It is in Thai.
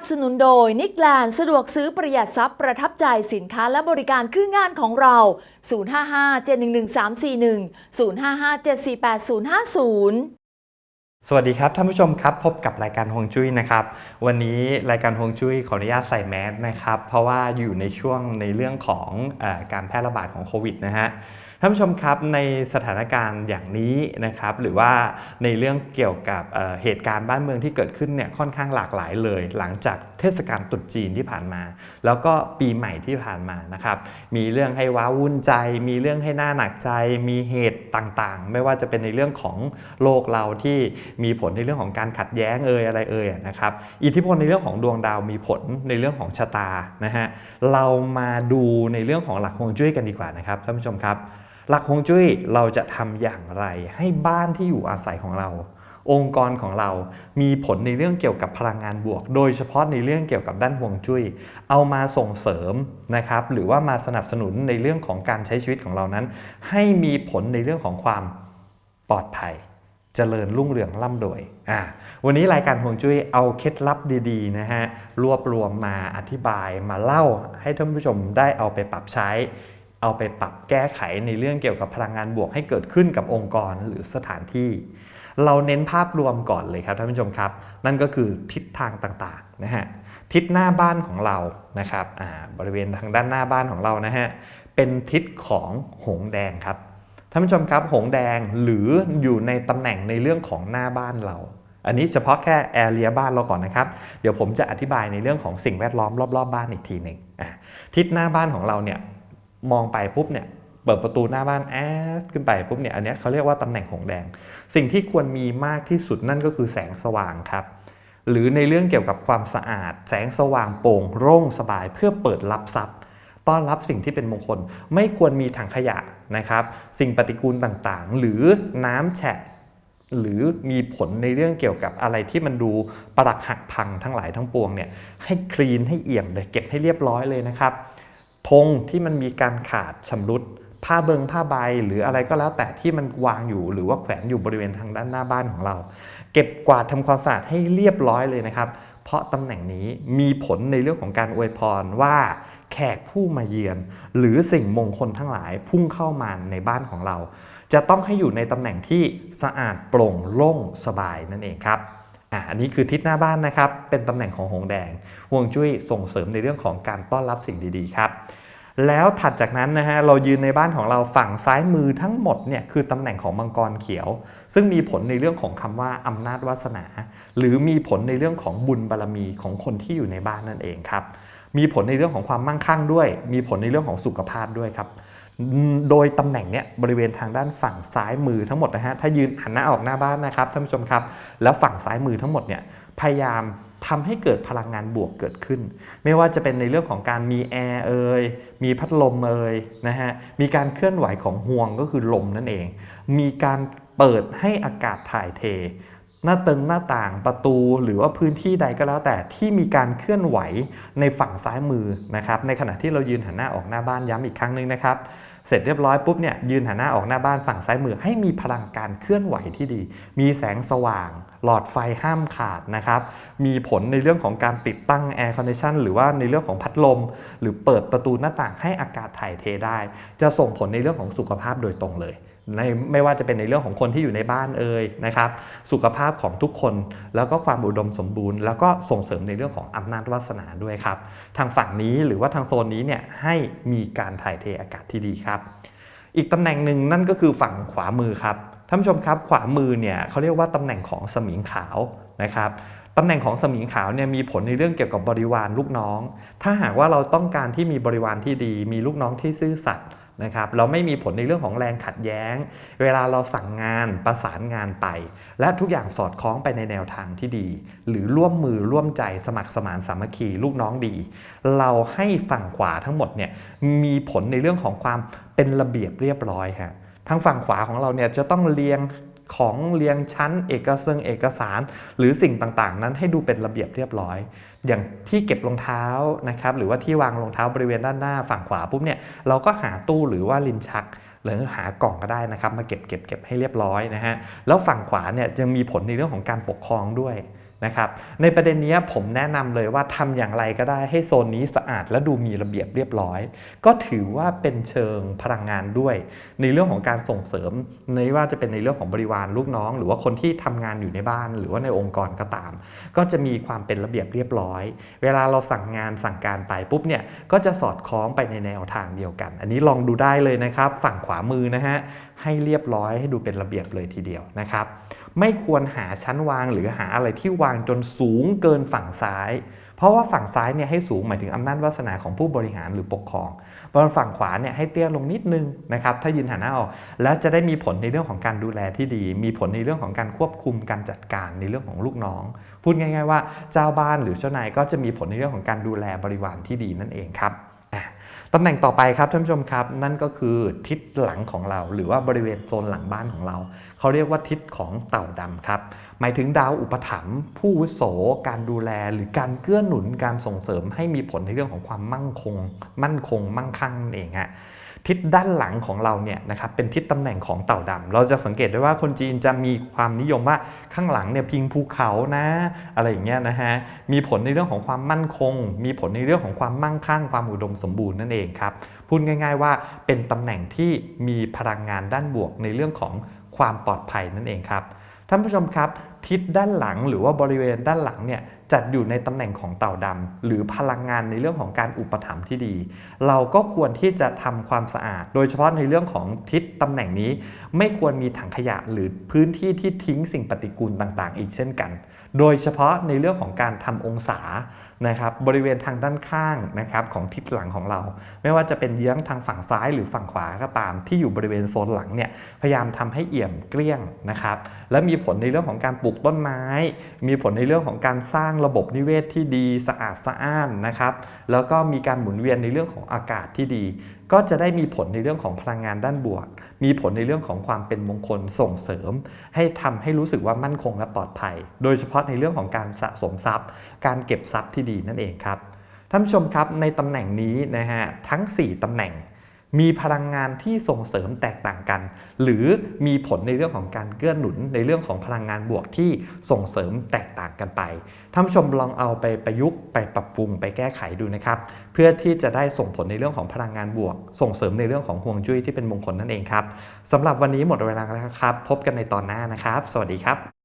บสนุนโดยนิกแลนสะดวกซื้อประหยัดทรัพย์ประทับใจสินค้าและบริการคืองานของเรา 055-711-341 055-748-050สวัสดีครับท่านผู้ชมครับพบกับรายการฮวงจุ้ยนะครับ วันนี้รายการฮวงจุ้ยขออนุญาตใส่แมสนะครับ เพราะว่าอยู่ในช่วงในเรื่องของอการแพร่ระบาดของโควิดนะฮะ ท่านผู้ชมครับในสถานการณ์อย่างนี้นะครับหรือว่าในเรื่องเกี่ยวกับเเหตุการณ์บ้านเมืองที่เกิดขึ้นเนี่ยค่อนข้างหลากหลายเลย หลังจากเทศกาลตรุษจีนที่ผ่านมา แล้วก็ปีใหม่ที่ผ่านมานะครับมีเรื่องให้ว้าวุ่นใจ มีเรื่องให้หน้าหนักใจ มีเหตุต่างๆ ไม่ว่าจะเป็นในเรื่องของโลกเราที่มีผลในเรื่องของการขัดแย้งเอ่ยอะไรเอ่ยนะครับอิทธิพลในเรื่องของดวงดาวมีผลในเรื่องของชะตานะฮะเรามาดูในเรื่องของหลักฮวงจุ้ยกันดีกว่านะครับท่านผู้ชมครับ หลักฮวงจุ้ยเราจะทำอย่างไรให้บ้านที่อยู่อาศัยของเรา องค์กรของเรามีผลในเรื่องเกี่ยวกับพลังงานบวก โดยเฉพาะในเรื่องเกี่ยวกับด้านฮวงจุ้ยเอามาส่งเสริมนะครับหรือว่ามาสนับสนุนในเรื่องของการใช้ชีวิตของเรานั้น ให้มีผลในเรื่องของความปลอดภัยเจริญรุ่งเรืองร่ำรวย อ่า วันนี้รายการฮวงจุ้ยเอาเคล็ดลับดี ๆ นะฮะ รวบรวมมาอธิบายมาเล่าให้ท่านผู้ชมได้เอาไปปรับใช้ เอาไปปรับแก้ไขในเรื่องเกี่ยวกับพลังงานบวกให้เกิดขึ้นกับองค์กรหรือสถานที่ เราเน้นภาพรวมก่อนเลยครับท่านผู้ชมครับ นั่นก็คือทิศทางต่างๆนะฮะทิศหน้าบ้านของเรานะครับบริเวณทางด้านหน้าบ้านของเรานะฮะเป็นทิศของหงแดงครับท่านผู้ชมครับหงแดงหรืออยู่ในตำแหน่งในเรื่องของหน้าบ้านเรา อันนี้เฉพาะแค่แอเรียบ้านเราก่อนนะครับ เดี๋ยวผมจะอธิบายในเรื่องของสิ่งแวดล้อมรอบๆบบ้านอีกทีหนึ่งทิศหน้าบ้านของเราเนี่ย มองไปปุ๊บเนี่ยเปิดประตูหน้าบ้านแอดขึ้นไปปุ๊บเนี่ยอันนี้เขาเรียกว่าตำแหน่งหงแดง สิ่งที่ควรมีมากที่สุดนั่นก็คือแสงสว่างครับ หรือในเรื่องเกี่ยวกับความสะอาด แสงสว่างโปร่งโร่งสบายเพื่อเปิดรับทรัพย์ ต้อนรับสิ่งที่เป็นมงคล ไม่ควรมีถังขยะนะครับ สิ่งปฏิกูลต่างๆ หรือน้ำแฉะหรือมีผลในเรื่องเกี่ยวกับอะไรที่มันดูปรักหักพังทั้งหลายทั้งปวงเนี่ยให้คลีนให้เอี่ยมเลยเก็บให้เรียบร้อยเลยนะครับ ธงที่มันมีการขาดชำรุด ผ้าเบิงผ้าใบหรืออะไรก็แล้วแต่ที่มันวางอยู่ หรือว่าแขวนอยู่บริเวณทางด้านหน้าบ้านของเรา เก็บกวาดทำความสะอาดให้เรียบร้อยเลยนะครับ เพราะตำแหน่งนี้มีผลในเรื่องของการอวยพรว่าแขกผู้มาเยือน หรือสิ่งมงคลทั้งหลายพุ่งเข้ามาในบ้านของเรา จะต้องให้อยู่ในตำแหน่งที่สะอาดโปร่งโล่งสบายนั่นเองครับ อันนี้คือทิศหน้าบ้านนะครับ เป็นตำแหน่งของหงแดงห่วงจุ้ยส่งเสริมในเรื่องของการต้อนรับสิ่งดีๆครับแล้วถัดจากนั้นนะฮะเรายืนในบ้านของเราฝั่งซ้ายมือทั้งหมดเนี่ยคือตำแหน่งของมังกรเขียว ซึ่งมีผลในเรื่องของคำว่าอำนาจวาสนา หรือมีผลในเรื่องของบุญบารมีของคนที่อยู่ในบ้านนั่นเองครับมีผลในเรื่องของความมั่งคั่งด้วย มีผลในเรื่องของสุขภาพด้วยครับ โดยตำแหน่งเนี้ยบริเวณทางด้านฝั่งซ้ายมือทั้งหมดนะฮะถ้ายืนหันหน้าออกหน้าบ้านนะครับท่านผู้ชมครับ แล้วฝั่งซ้ายมือทั้งหมดเนี่ยพยายามทำให้เกิดพลังงานบวกเกิดขึ้น ไม่ว่าจะเป็นในเรื่องของการมีแอร์เอ่ยมีพัดลมเอ่ยนะฮะมีการเคลื่อนไหวของห่วงก็คือลมนั่นเอง มีการเปิดให้อากาศถ่ายเท หน้าตึงหน้าต่างประตูหรือว่าพื้นที่ใดก็แล้วแต่ที่มีการเคลื่อนไหวในฝั่งซ้ายมือนะครับในขณะที่เรายืนหันหน้าออกหน้าบ้านย้ำอีกครั้งหนึงนะครับเสร็จเรียบร้อยปุ๊บเนี่ยยืนหันหน้าออกหน้าบ้านฝั่งซ้ายมือ ให้มีพลังการเคลื่อนไหวที่ดี มีแสงสว่าง หลอดไฟห้ามขาดนะครับมีผลในเรื่องของการติดตั้งแอร์คอนดิชันหรือว่าในเรื่องของพัดลม หรือเปิดประตูหน้าต่างให้อากาศถ่ายเทได้ จะส่งผลในเรื่องของสุขภาพโดยตรงเลย ในไม่ว่าจะเป็นในเรื่องของคนที่อยู่ในบ้านเอ่ยนะครับ สุขภาพของทุกคน แล้วก็ความอุดมสมบูรณ์ แล้วก็ส่งเสริมในเรื่องของอำนาจวาสนาด้วยครับ ทางฝั่งนี้หรือว่าทางโซนนี้เนี่ยให้มีการถ่ายเทอากาศที่ดีครับ อีกตำแหน่งหนึ่งนั่นก็คือฝั่งขวามือครับท่านผู้ชมครับขวามือเนี่ยเขาเรียกว่าตำแหน่งของสมิงขาวนะครับตำแหน่งของสมิงขาวเนี่ยมีผลในเรื่องเกี่ยวกับบริวารลูกน้อง ถ้าหากว่าเราต้องการที่มีบริวารที่ดี มีลูกน้องที่ซื่อสัตย์ นะครับเราไม่มีผลในเรื่องของแรงขัดแย้ง เวลาเราสั่งงานประสานงานไป และทุกอย่างสอดคล้องไปในแนวทางที่ดี หรือร่วมมือร่วมใจสมัครสมานสามัคคีลูกน้องดี เราให้ฝั่งขวาทั้งหมดเนี่ยมีผลในเรื่องของความเป็นระเบียบเรียบร้อยฮะทางฝั่งขวาของเราเนี่ยจะต้องเรียงของเรียงชั้น เอกสารเอกสาร หรือสิ่งต่างๆ นั้นให้ดูเป็นระเบียบเรียบร้อย อย่างที่เก็บรองเท้านะครับหรือว่าที่วางรองเท้าบริเวณด้านหน้าฝั่งขวาปุ๊บเนี่ยเราก็หาตู้หรือว่าลิ้นชักหรือหากล่องก็ได้นะครับ มาเก็บเก็บเก็บให้เรียบร้อยนะฮะแล้วฝั่งขวาเนี่ยยังมีผลในเรื่องของการปกครองด้วย นะครับในประเด็นนี้ผมแนะนำเลยว่าทำอย่างไรก็ได้ให้โซนนี้สะอาดและดูมีระเบียบเรียบร้อย ก็ถือว่าเป็นเชิงพลังงานด้วย ในเรื่องของการส่งเสริมไม่ว่าจะเป็นในเรื่องของบริวารลูกน้อง หรือว่าคนที่ทำงานอยู่ในบ้าน หรือว่าในองค์กรก็ตาม ก็จะมีความเป็นระเบียบเรียบร้อย เวลาเราสั่งงานสั่งการไปปุ๊บเนี่ยก็จะสอดคล้องไปในแนวทางเดียวกัน อันนี้ลองดูได้เลยนะครับ ฝั่งขวามือนะฮะให้เรียบร้อยให้ดูเป็นระเบียบเลยทีเดียวนะครับ ไม่ควรหาชั้นวางหรือหาอะไรที่วางจนสูงเกินฝั่งซ้าย เพราะว่าฝั่งซ้ายเนี่ยให้สูงหมายถึงอำนาจวาสนาของผู้บริหารหรือปกครองบนฝั่งขวาเนี่ยให้เตี้ยลงนิดนึงนะครับถ้ายืนหันหน้าออก แล้วจะได้มีผลในเรื่องของการดูแลที่ดี มีผลในเรื่องของการควบคุมการจัดการในเรื่องของลูกน้อง พูดง่าย ๆ ว่าเจ้าบ้านหรือเจ้านายก็จะมีผลในเรื่องของการดูแลบริวารที่ดีนั่นเองครับ ตำแหน่งต่อไปครับท่านผู้ชมครับ นั่นก็คือทิศหลังของเรา หรือว่าบริเวณโซนหลังบ้านของเรา เขาเรียกว่าทิศของเต่าดำครับหมายถึงดาวอุปถัมภ์ผู้วุโส การดูแล หรือการเกื้อหนุนการส่งเสริมให้มีผลในเรื่องของความมั่งคง มั่นคง มั่งคั่งนั่นเองฮะ ทิศด้านหลังของเราเนี่ยนะครับเป็นทิศตำแหน่งของเต่าดำเราจะสังเกตได้ว่าคนจีนจะมีความนิยมว่าข้างหลังเนี่ยพิงภูเขานะอะไรอย่างเงี้ยนะฮะมีผลในเรื่องของความมั่นคง มีผลในเรื่องของความมั่งคั่ง ความอุดมสมบูรณ์นั่นเองครับพูดง่าย ๆ ว่าเป็นตำแหน่งที่มีพลังงานด้านบวกในเรื่องของความปลอดภัยนั่นเองครับท่านผู้ชมครับ ทิศด้านหลังหรือว่าบริเวณด้านหลังเนี่ย จัดอยู่ในตำแหน่งของเต่าดำหรือพลังงานในเรื่องของการอุปถัมภ์ที่ดี เราก็ควรที่จะทำความสะอาด โดยเฉพาะในเรื่องของทิศตำแหน่งนี้ ไม่ควรมีถังขยะหรือพื้นที่ที่ทิ้งสิ่งปฏิกูลต่างๆ อีกเช่นกัน โดยเฉพาะในเรื่องของการทำองศา นะครับบริเวณทางด้านข้างนะครับของทิศหลังของเรา ไม่ว่าจะเป็นเยื้องทางฝั่งซ้ายหรือฝั่งขวาก็ตามที่อยู่บริเวณโซนหลังเนี่ยพยายามทำให้เอี่ยมเกลี้ยงนะครับและมีผลในเรื่องของการปลูกต้นไม้ มีผลในเรื่องของการสร้างระบบนิเวศที่ดีสะอาดสะอ้านนะครับแล้วก็มีการหมุนเวียนในเรื่องของอากาศที่ดี ก็จะได้มีผลในเรื่องของพลังงานด้านบวก มีผลในเรื่องของความเป็นมงคลส่งเสริม ให้ทำให้รู้สึกว่ามั่นคงและปลอดภัย โดยเฉพาะในเรื่องของการสะสมทรัพย์ การเก็บทรัพย์ที่ดีนั่นเองครับท่านผู้ชมครับในตำแหน่งนี้นะฮะทั้ง 4ตำแหน่ง มีพลังงานที่ส่งเสริมแตกต่างกัน หรือมีผลในเรื่องของการเกื้อหนุนในเรื่องของพลังงานบวกที่ส่งเสริมแตกต่างกันไปท่านผู้ชมลองเอาไปประยุกต์ไปปรับปรุงไปแก้ไขดูนะครับ เพื่อที่จะได้ส่งผลในเรื่องของพลังงานบวก ส่งเสริมในเรื่องของห่วงจุ้ยที่เป็นมงคลนั่นเองครับสำหรับวันนี้หมดเวลาแล้วครับ พบกันในตอนหน้านะครับ สวัสดีครับ